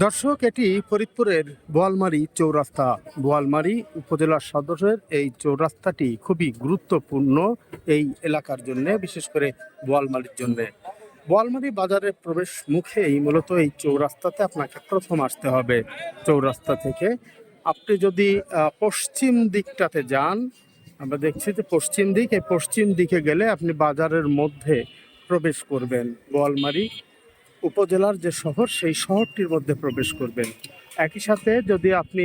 দর্শক, এটি ফরিদপুরের বোয়ালমারি চৌরাস্তা। বোয়ালমারি উপজেলার সদরের এই চৌরাস্তাটি খুবই গুরুত্বপূর্ণ এই এলাকার জন্য, বিশেষ করে বোয়ালমারির জন্য। বোয়ালমারি বাজারের প্রবেশ মুখেই মূলত এই চৌরাস্তাতে আপনাকে প্রথম আসতে হবে। চৌরাস্তা থেকে আপনি যদি পশ্চিম দিকটাতে যান, আমরা দেখছি যে পশ্চিম দিক, এই পশ্চিম দিকে গেলে আপনি বাজারের মধ্যে প্রবেশ করবেন। বোয়ালমারি উপজেলার যে শহর, সেই শহরটির মধ্যে প্রবেশ করবেন। একই সাথে যদি আপনি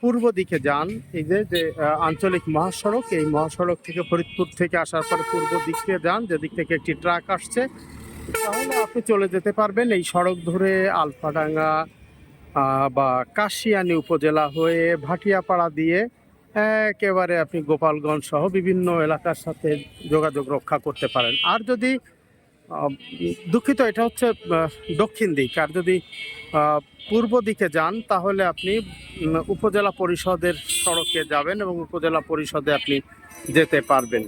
পূর্ব দিকে যান, এই যে যে আঞ্চলিক মহাসড়ক, এই মহাসড়ক থেকে ফরিদপুর থেকে আসার পরে পূর্ব দিকে যান যেদিক থেকে একটি ট্রাক আসছে, তাহলে আপনি চলে যেতে পারবেন এই সড়ক ধরে আলফাডাঙ্গা বা কাশিয়ানী উপজেলা হয়ে ভাটিয়াপাড়া দিয়ে একেবারে আপনি গোপালগঞ্জ সহ বিভিন্ন এলাকার সাথে যোগাযোগ রক্ষা করতে পারেন। আর যদি দুঃখিত, এটা হচ্ছে দক্ষিণ দিক। আর যদি পূর্ব দিকে যান, তাহলে আপনি উপজেলা পরিষদের সড়কে যাবেন এবং উপজেলা পরিষদে আপনি যেতে পারবেন।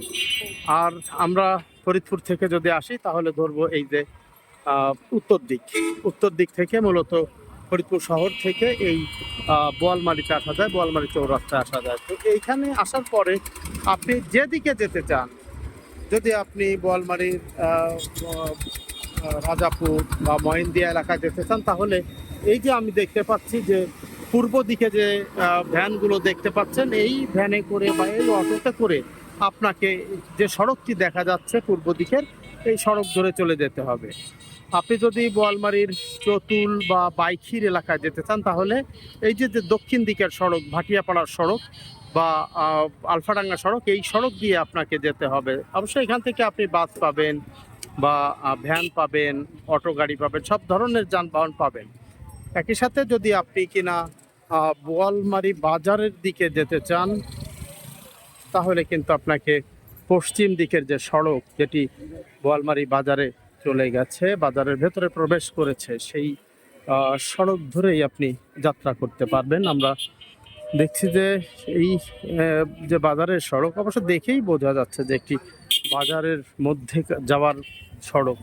আর আমরা ফরিদপুর থেকে যদি আসি, তাহলে ধরবো এই যে উত্তর দিক। উত্তর দিক থেকে মূলত ফরিদপুর শহর থেকে এই বোয়ালমারিতে আসা যায়, বোয়ালমারি চৌরাস্তায় আসা যায়। তো এইখানে আসার পরে আপনি যেদিকে যেতে চান যদি আপনি আহ, রাজাপুর বা মহিন্দিয়া এলাকায় যেতে চান তাহলে এই যে আমি দেখতে পাচ্ছি যে পূর্ব দিকে যে ভ্যানগুলো দেখতে পাচ্ছেন এই ভ্যানে করে বা এই অটোতে করে আপনাকে যে সড়কটি দেখা যাচ্ছে পূর্ব দিকের এই সড়ক ধরে চলে যেতে হবে। আপনি যদি বোয়ালমারির চতুল বা বাইখির এলাকায় যেতে চান তাহলে এই যে দক্ষিণ দিকের সড়ক ভাটিয়াপাড়ার সড়ক বা আলফাডাঙ্গা সড়ক, এই সড়ক দিয়ে আপনাকে যেতে হবে। অবশ্যই এখান থেকে আপনি বাস পাবেন বা ভ্যান পাবেন, অটো, গাড়ি পাবেন, সব ধরনের যানবাহন পাবেন। একই সাথে যদি আপনি কিনা বোয়ালমারি বাজারের দিকে যেতে চান, তাহলে কিন্তু আপনাকে পশ্চিম দিকের যে সড়ক, যেটি বোয়ালমারি বাজারে চলে গেছে, বাজারের ভেতরে প্রবেশ করেছে, সেই সড়ক ধরেই আপনি যাত্রা করতে পারবেন। আমরা দেখছি যে এই যে বাজারের সড়ক, অবশ্য দেখেই বোঝা যাচ্ছে যে একটি বাজারের মধ্যে যাওয়ার সড়ক।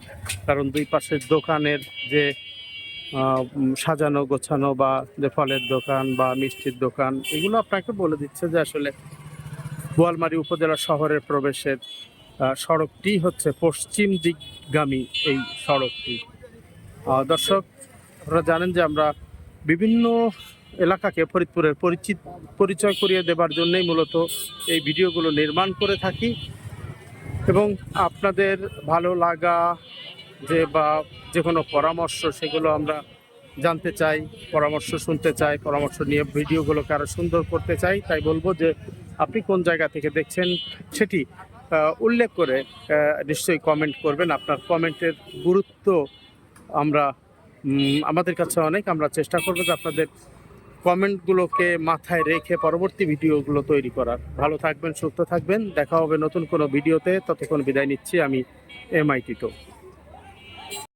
কারণ দুই পাশের দোকানের যে সাজানো, গোছানো বা যে ফলের দোকান বা মিষ্টির দোকান, এগুলো আপনাকে বলে দিচ্ছে যে আসলে বোয়ালমারী উপজেলা শহরের প্রবেশের সড়কটি হচ্ছে পশ্চিম দিকগামী এই সড়কটি। দর্শক, আপনারা জানেন যে আমরা বিভিন্ন এলাকাকে ফরিদপুরের পরিচিত পরিচয় করিয়ে দেবার জন্যই মূলত এই ভিডিওগুলো নির্মাণ করে থাকি। এবং আপনাদের ভালো লাগা যে বা যে কোনো পরামর্শ, সেগুলো আমরা জানতে চাই, পরামর্শ শুনতে চাই, পরামর্শ নিয়ে ভিডিওগুলোকে আরও সুন্দর করতে চাই। তাই বলব যে, আপনি কোন জায়গা থেকে দেখছেন সেটি উল্লেখ করে নিশ্চয়ই কমেন্ট করবেন। আপনার কমেন্টের গুরুত্ব আমরা আমাদের কাছে অনেক। আমরা চেষ্টা করব যে আপনাদের কমেন্টগুলোকে মাথায় রেখে পরবর্তী ভিডিওগুলো তৈরি করার। ভালো থাকবেন, সুস্থ থাকবেন। দেখা হবে নতুন কোনো ভিডিওতে। ততক্ষণ বিদায় নিচ্ছি। আমি এমআইটি তো